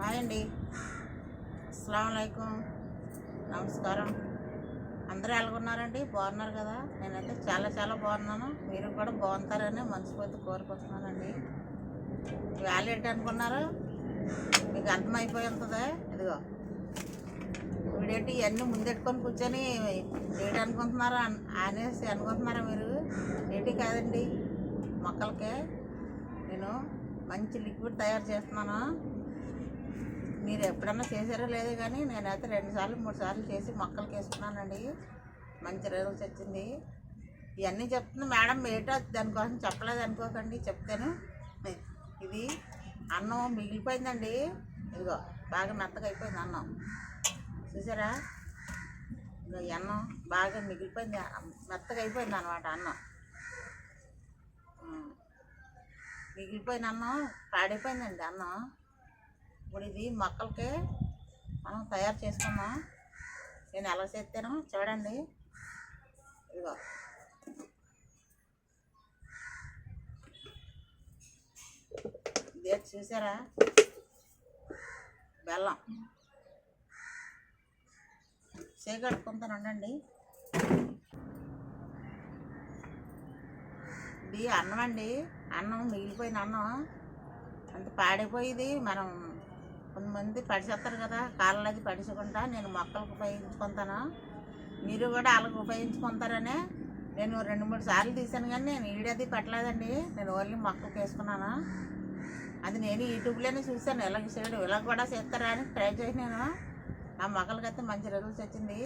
Hi అండి. అస్సలం నమస్కారం. అందరూ ఎలాగున్నారండి? బాగున్నారు కదా? నేనైతే చాలా చాలా బాగున్నాను. మీరు కూడా బాగుంటారని మనస్ఫూర్తి కోరుకుంటున్నానండి. వ్యాలీ ఏంటి అనుకున్నారు? మీకు అర్థమైపోయి ఉంటుందా ఇదిగో. వీడేంటి ఇవన్నీ ముందెట్టుకొని కూర్చొని ఏంటి అనుకుంటున్నారా అనేసి అనుకుంటున్నారా మీరు? ఏంటి కాదండి. మొక్కలకే. నేను మంచి లిక్విడ్ తయారు చేస్తున్నాను. మీరు ఎప్పుడన్నా చేశారో లేదో కానీ నేనైతే రెండు సార్లు మూడు సార్లు చేసి మొక్కలకి వేసుకున్నానండి మంచి రిజల్ట్స్ వచ్చింది. ఇవన్నీ చెప్తుంది మేడం ఏటో దానికోసం చెప్పలేదు అనుకోకండి చెప్తాను. ఇది అన్నం మిగిలిపోయిందండి. ఇదిగో బాగా మెత్తగా అయిపోయింది అన్నం. చూసారా? అన్నం బాగా మిగిలిపోయింది మెత్తగా అయిపోయింది అనమాట అన్నం. మిగిలిపోయిన అన్నం పాడైపోయిందండి అన్నం. ఇప్పుడు ఇది మొక్కలకి మనం తయారు చేసుకున్నాం. నేను ఎలా చేస్తాను చూడండి. ఇదిగో. ఇదే చూసారా? బెల్లం. చేకట్టుకుంటాను ఉండండి. ఇది అన్నం అండి. అన్నం మిగిలిపోయిన అన్నం. అంత పాడైపోయేది మనం కొంతమంది పడిచేస్తారు కదా కాళ్ళు అది పడిచకుండా నేను మొక్కలకు ఉపయోగించుకుంటాను. మీరు కూడా వాళ్ళకి ఉపయోగించుకుంటారనే నేను రెండు మూడు సార్లు తీసాను కానీ నేను ఈడది పట్టలేదండి. నేను ఓన్లీ మొక్కలకు వేసుకున్నాను. అది నేను యూట్యూబ్లోనే చూశాను. ఇలాగ చేయడం ఇలా కూడా చేస్తారా అని ట్రై చేసినాను ఆ మొక్కలకైతే మంచి రిజల్ట్స్ వచ్చింది.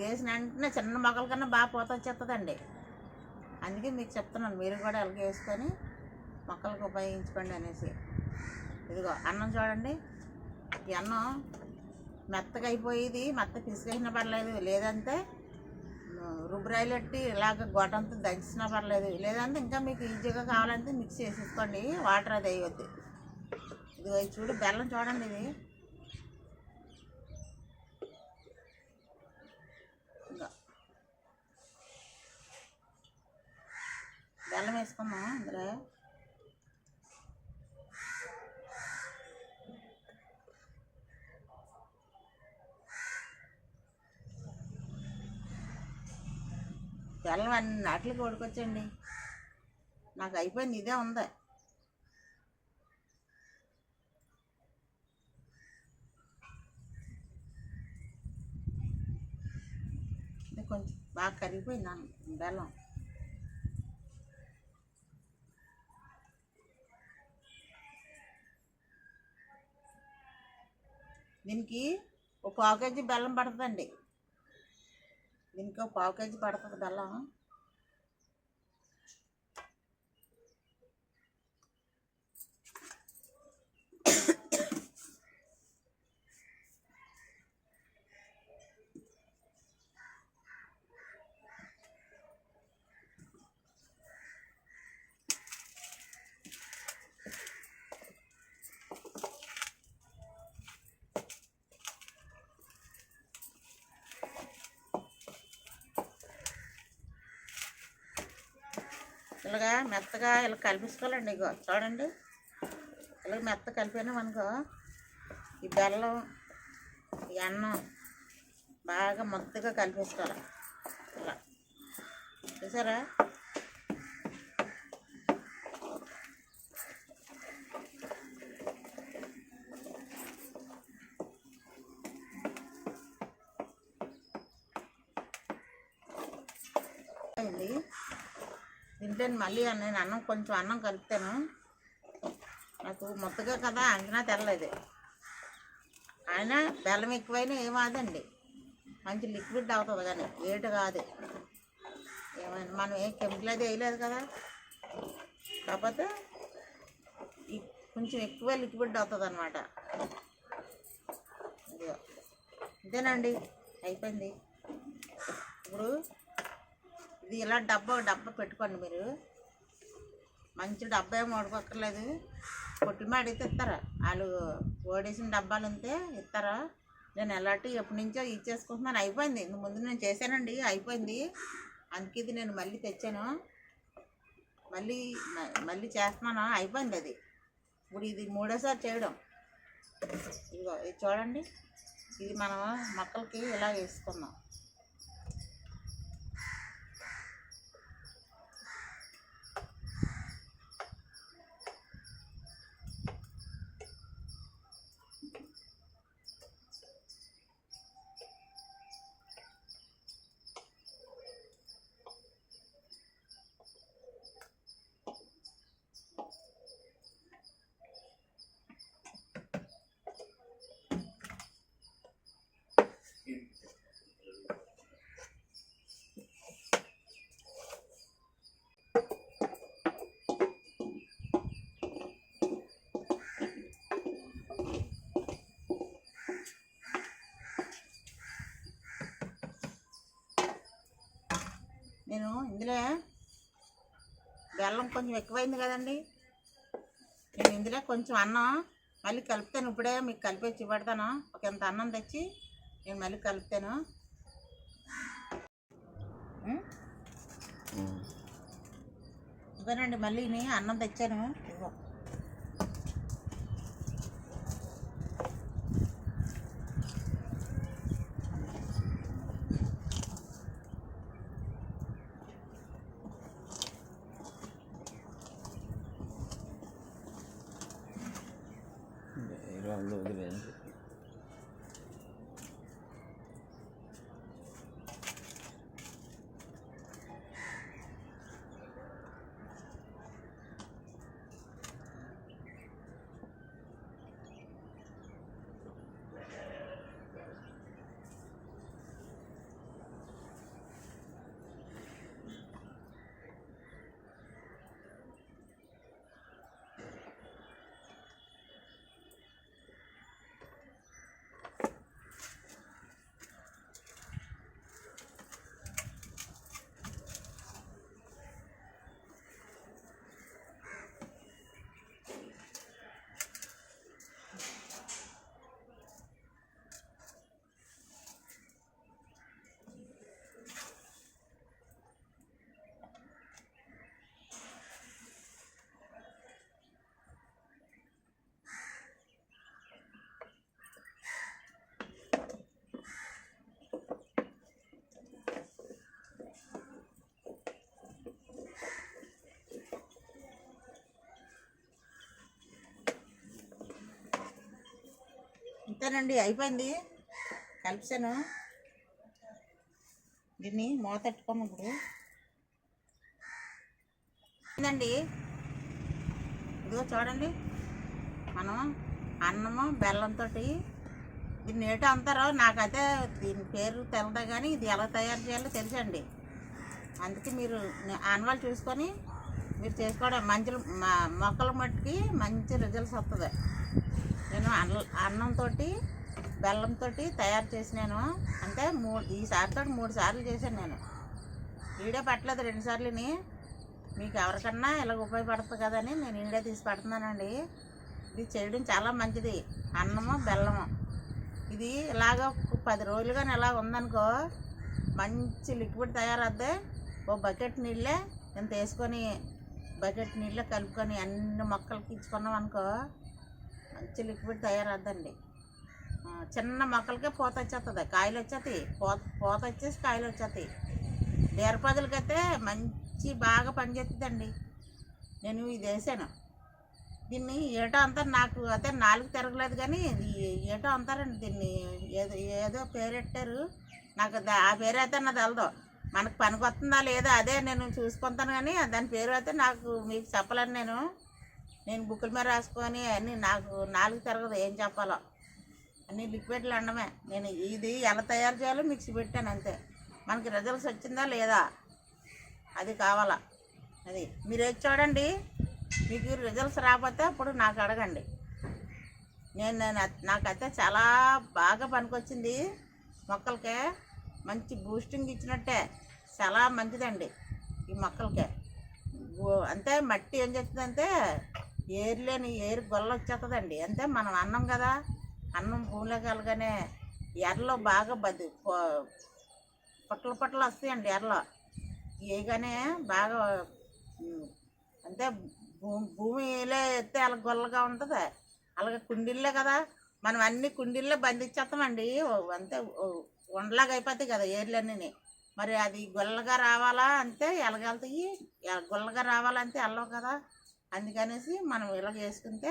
వేసిన వెంటనే చిన్న మొక్కల కన్నా బాగా పోత వచ్చేస్తుందండి. అందుకే మీకు చెప్తున్నాను మీరు కూడా అలాగే వేసుకొని మొక్కలకు ఉపయోగించుకోండి అనేసి. ఇదిగో అన్నం చూడండి. ఈ అన్నం మెత్తగా అయిపోయేది మెత్త పిసికేసినా పర్లేదు లేదంటే రుబ్బరాయిలెట్టి ఇలాగ గొటంతా దంచినా పర్లేదు. లేదంటే ఇంకా మీకు ఈజీగా కావాలంటే మిక్స్ చేసేసుకోండి వాటర్ అది అయిపోద్ది ఇది చూడు బెల్లం చూడండి ఇది. బెల్లం వేసుకుందాం అందులో. బెల్లం అన్ని అట్లకి ఉడకొచ్చండి. నాకు అయిపోయింది ఇదే ఉంది. కొంచెం బాగా కరిగిపోయింది బెల్లం. దీనికి ఒక పావు కేజీ బెల్లం పడుతుందండి. దీనికి ఒక పావు కేజీ పడుతుంది బెల్లం. ఇలాగా మెత్తగా ఇలా కలిపించుకోవాలండి ఇగో. చూడండి. ఇలా మెత్త కలిపినామనుకో ఈ బెల్లం ఈ అన్నం బాగా మొత్తగా కలిపేసుకోవాలి. ఇలా. చూసారా? తింటే మళ్ళీ నేను అన్నం కొంచెం అన్నం కలుపుతాను. నాకు మొత్తగా కదా అంచనా తెరలేదు అయినా బెల్లం ఎక్కువైనా ఏమాదండి మంచి లిక్విడ్ అవుతుంది కానీ వేటు కాదు. ఏమైనా మనం ఏ కెమికల్ అది వేయలేదు కదా. కాకపోతే కొంచెం ఎక్కువ లిక్విడ్ అవుతుంది అనమాట అంతేనండి అయిపోయింది. ఇప్పుడు ఇది ఇలా డబ్బా డబ్బా పెట్టుకోండి మీరు. మంచి డబ్బా ఏమి ఓడిపోక్కర్లేదు పొట్టిమ అడిగితే ఇస్తారా? వాళ్ళు ఓడేసిన డబ్బాలు ఉంటే ఇస్తారా? నేను ఎలాంటి ఎప్పటి నుంచో ఇచ్చేసుకుంటున్నాను అయిపోయింది. ఇంత ముందు నేను చేశానండి. అయిపోయింది. అందుకే ఇది నేను మళ్ళీ తెచ్చాను. మళ్ళీ మళ్ళీ చేస్తున్నాను. అయిపోయింది అది. ఇప్పుడు ఇది మూడోసారి చేయడం. ఇదిగో ఇది చూడండి. ఇది మనం మొక్కలకి ఇలా వేసుకుందాం. నేను ఇందులో బెల్లం కొంచెం ఎక్కువైంది కదండి. నేను ఇందులో కొంచెం అన్నం మళ్ళీ కలుపుతాను. ఇప్పుడే మీకు కలిపి చూపెడతాను. ఒక ఇంత అన్నం తెచ్చి నేను మళ్ళీ కలుపుతాను. ఉం? ఇవ్వనండి మళ్ళీ నేను అన్నం తెచ్చాను. ఇదిగో వాళ్ళు అయిపోయింది. కలిపాను దీన్ని మూత పెట్టుకోము ఇప్పుడు. ఏందండి ఇదిగో చూడండి. మనం అన్నము బెల్లంతో దీన్ని ఏటో అంటారో నాకైతే దీని పేరు తెలదా కానీ ఇది ఎలా తయారు చేయాలో తెలుసండి. అందుకే మీరు ఆనవాళ్ళు చూసుకొని మీరు చేసుకోవడం మంచి మొక్కల మట్టుకి మంచి రిజల్ట్స్ వస్తుంది నేను అన్న అన్నంతో బెల్లంతో తయారు చేసినాను. అంటే మూడు ఈసారితో మూడు సార్లు చేశాను నేను. ఈడే పట్టలేదు రెండు సార్లుని మీకు ఎవరికన్నా ఇలా ఉపయోగపడుతుంది కదని నేను ఈడే తీసి పెడుతున్నానండి. ఇది చేయడం చాలా మంచిది. అన్నము బెల్లము. ఇది ఇలాగ పది రోజులుగా ఇలా ఉందనుకో మంచి లిక్విడ్ తయారద్దే ఓ బకెట్ నీళ్ళే ఇంత వేసుకొని బకెట్ నీళ్ళే కలుపుకొని అన్ని మొక్కలకి ఇచ్చుకున్నాం అనుకో మంచి లిక్విడ్ తయారద్దండి. చిన్న మొక్కలకే పూత వచ్చేస్తుంది కాయలు వచ్చేస్తాయి పూత పూత వచ్చేసి కాయలు వచ్చేస్తాయి బీరపదులకైతే మంచి బాగా పనిచేస్తుందండి నేను ఇది వేసాను. దీన్ని ఏటో అంతా నాకు అయితే నాలుగు తిరగలేదు కానీ ఏటో అంటారండి దీన్ని ఏదో ఏదో పేరెట్టారు నాకు దా- ఆ పేరు అయితే నాకు తెలదు. మనకు పనికి వస్తుందా లేదా అదే నేను చూసుకుంటాను కానీ దాని పేరు అయితే నాకు మీకు చెప్పలేను నేను. నేను బుక్కుల మీద రాసుకొని అన్నీ నాకు నాలుగు తరగదు ఏం చెప్పాలో. అన్ని లిక్విడ్లు అనడమే నేను ఇది ఎలా తయారు చేయాలో మిక్సీ పెట్టాను అంతే. మనకి రిజల్ట్స్ వచ్చిందా లేదా? అది కావాలా? అది మీరు ఏది చూడండి మీకు రిజల్ట్స్ రాకపోతే అప్పుడు నాకు అడగండి. నేను నేను నాకైతే చాలా బాగా పనికొచ్చింది. మొక్కలకే మంచి బూస్టింగ్ ఇచ్చినట్టే. చాలా మంచిదండి ఈ మొక్కలకే. అంతే మట్టి ఏం చేస్తుందంటే ఏరులేని ఏరు గొల్ల వచ్చేస్తుందండి అంతే మనం అన్నం కదా అన్నం భూమిలో కలగానే ఎర్రలో బాగా బది పో- పొట్టలు పొట్టలు వస్తాయండి ఎర్రలో. వేయగానే బాగా అంతే అంటే భూమి భూమిలో ఎత్తే అలా గొల్లగా ఉంటుంది. అలాగే కుండీల్లో కదా మనం అన్ని కుండీల్లో బంధించేస్తామండి అంతే ఉండలాగా అయిపోతాయి కదా ఏర్లన్నీ మరి అది గుల్లగా రావాలా అంటే ఎలగలుతాయి ఎ- గుల్లగా రావాలంటే వెళ్ళవు కదా. అందుకనేసి మనం ఇలా చేసుకుంటే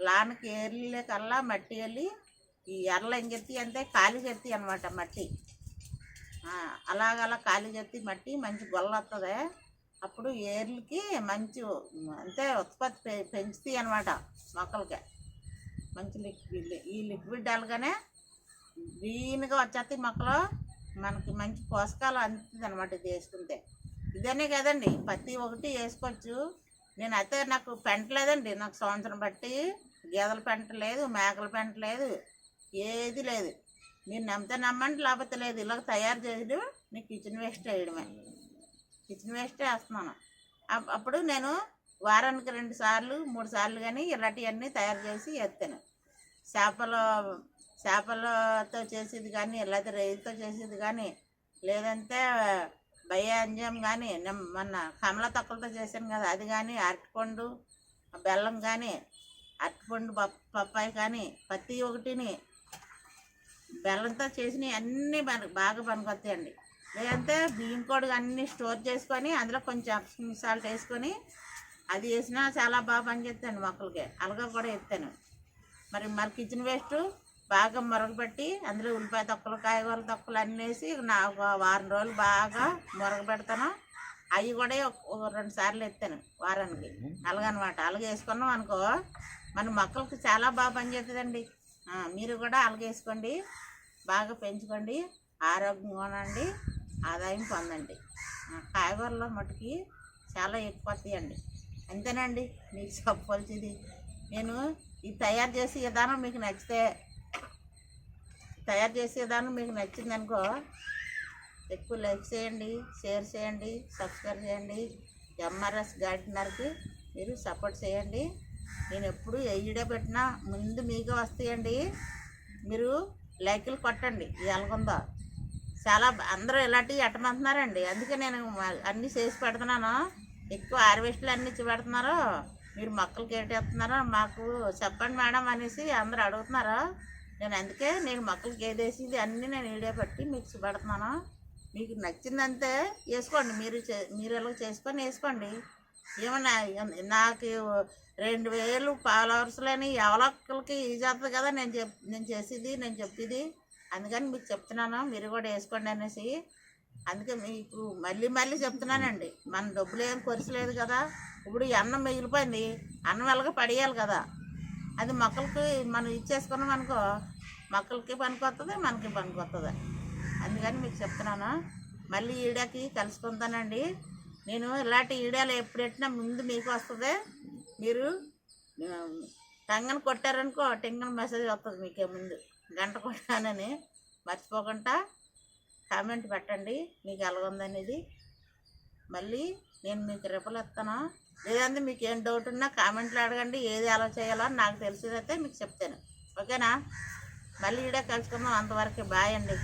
లానకి ఏర్లే కల్లా మట్టి వెళ్ళి ఈ ఎర్రలు ఏం చెత్తి అంటే ఖాళీ చెత్తి అనమాట మట్టి. అలాగలా అలాగ అలా ఖాళీ చెత్తి మట్టి మంచి గొల్ల వస్తుంది అప్పుడు ఏర్లకి మంచి అంటే ఉత్పత్తి పె పెంచుతాయి అనమాట మొక్కలకి. మంచి లిక్విడ్ ఈ లిక్విడ్ అలాగానే గ్రీన్గా వచ్చేస్తాయి మొక్కలు మనకి మంచి పోషకాలు అందుతుంది అనమాట ఇది వేసుకుంటే. ఇదనే కదండి ప్రతి ఒకటి వేసుకోవచ్చు. నేను అయితే నాకు పెంట లేదండి. నాకు సంవత్సరం బట్టి గేదెల పెంట లేదు మేకల పెంట లేదు ఏది లేదు. మీరు నమ్మితే నమ్మండి లేకపోతే లేదు. ఇలా తయారు చేయడం నీ కిచెన్ వేస్ట్ వేయడమే కిచెన్ వేస్ట్ వేస్తున్నాను. అప్- అప్పుడు నేను వారానికి రెండు సార్లు మూడు సార్లు కానీ ఇలాంటివన్నీ తయారు చేసి వేస్తాను చేపలు చేపలతో చేసేది కానీ లేకపోతే రైతుతో చేసేది కానీ లేదంటే భయాంజం కానీ మన మొన్న కమల తొక్కలతో చేశాను కదా అది కానీ అరటిపండు బెల్లం కానీ అరటిపండు పప్- పప్పాయి కానీ ప్రతి ఒకటిని బెల్లంతో చేసినవి అన్నీ మనకు బాగా పనికొస్తాయండి. లేదంటే బియ్యం కూడా అన్నీ స్టోర్ చేసుకొని అందులో కొంచెం సాల్ట్ వేసుకొని అది వేసినా చాలా బాగా పనిచేస్తాను మొక్కలకి. అలాగా కూడా ఎత్తాను మరి మరి కిచెన్ వేస్ట్ బాగా మురగబెట్టి అందులో ఉల్లిపాయ తొక్కలు కాయగూరల తొక్కలు అన్నీ వేసి నా వారం రోజులు బాగా మురగబెడతాను. అవి కూడా రెండు సార్లు ఎత్తాను వారానికి. అలాగనమాట. అలాగే వేసుకున్నాం అనుకో మన మొక్కలకి చాలా బాగా పనిచేస్తుందండి మీరు కూడా అలాగేసుకోండి బాగా పెంచుకోండి. ఆరోగ్యంగా ఉండండి. ఆదాయం పొందండి. ఆ, కాయగూరలో చాలా ఎక్కువ వస్తాయండి. అంతేనండి. మీకు చెప్పవలసింది. నేను ఇది తయారు చేసే విధానం మీకు నచ్చితే తయారు చేసేదాన్ని మీకు నచ్చింది అనుకో ఎక్కువ లైక్ చేయండి షేర్ చేయండి సబ్స్క్రైబ్ చేయండి. ఎంఆర్ఎస్ గార్డెనర్కి మీరు సపోర్ట్ చేయండి. నేను ఎప్పుడు ఎయ్యడే పెట్టినా ముందు మీకే వస్తాయండి. మీరు లైకులు కొట్టండి ఎలాగుందో. చాలా అందరూ ఇలాంటివి ఎట్టమంటున్నారండి. అందుకే నేను అన్నీ చేసి పెడుతున్నాను. ఎక్కువ హార్వెస్ట్లు అన్నీ ఇచ్చి పెడుతున్నారు. మీరు మొక్కలకి ఏంటి మాకు చెప్పండి మేడం అనేసి అందరూ అడుగుతున్నారు. నేను అందుకే నేను మొక్కలకి ఏది వేసింది అన్నీ నేను వీడియో పట్టి మీకు పెడుతున్నాను మీకు నచ్చిందంతే వేసుకోండి. మీరు చే మీరు ఎలా చేసుకొని వేసుకోండి. ఏమన్నా నాకు రెండు వేలు ఫాలోవర్స్లని ఎవరొక్కరికి ఈజీ కదా నేను చెప్ నేను చేసేది నేను చెప్పేది. అందుకని మీకు చెప్తున్నాను. మీరు కూడా వేసుకోండి అనేసి. అందుకే మీకు మళ్ళీ మళ్ళీ చెప్తున్నానండి. మన డబ్బులు ఏం కొరసలేదు కదా. ఇప్పుడు అన్నం మిగిలిపోయింది. అన్నం ఎలాగ పడేయాలి కదా. అది మొక్కలకి మనం ఇచ్చేసుకున్నాం అనుకో మొక్కలకి పనికొస్తుంది మనకి పనికొస్తుంది అందుకని మీకు చెప్తున్నాను. మళ్ళీ ఈడాకి కలుసుకుంటానండి. నేను ఇలాంటి ఈడాలు ఎప్పుడెట్టినా ముందు మీకు వస్తుంది. మీరు టెంగన్ కొట్టారనుకో టెంగన్ మెసేజ్ వస్తుంది మీకే ముందు. గంట కొట్టానని మర్చిపోకుండా కామెంట్ పెట్టండి. మీకు ఎలాగుందనేది. మళ్ళీ నేను మీకు రిపలు ఇస్తాను. లేదంటే మీకు ఏం డౌట్ ఉన్నా కామెంట్లో అడగండి ఏది అలా చేయాలో అని నాకు తెలిసేదైతే మీకు చెప్తాను. ఓకేనా మళ్ళీ ఈడే కలుసుకుందాం. అంతవరకు బాయ్ అండి.